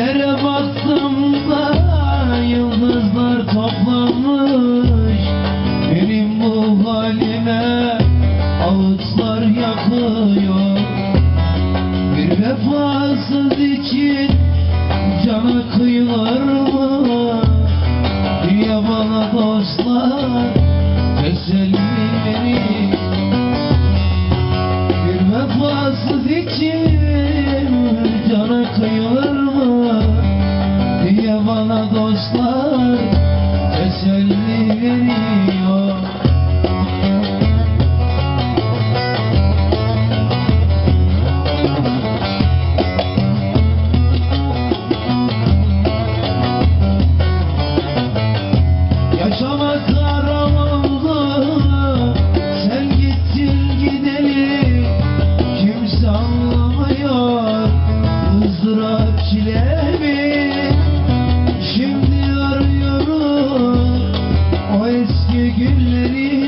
Göklere baktım da yıldızlar toplamış. Benim bu halime ağıtlar yakıyor. Bir vefasız için cana kıyılar mı? Dünya bana dostlar teselli verir Bir vefasız için cana kıyılar was love. seni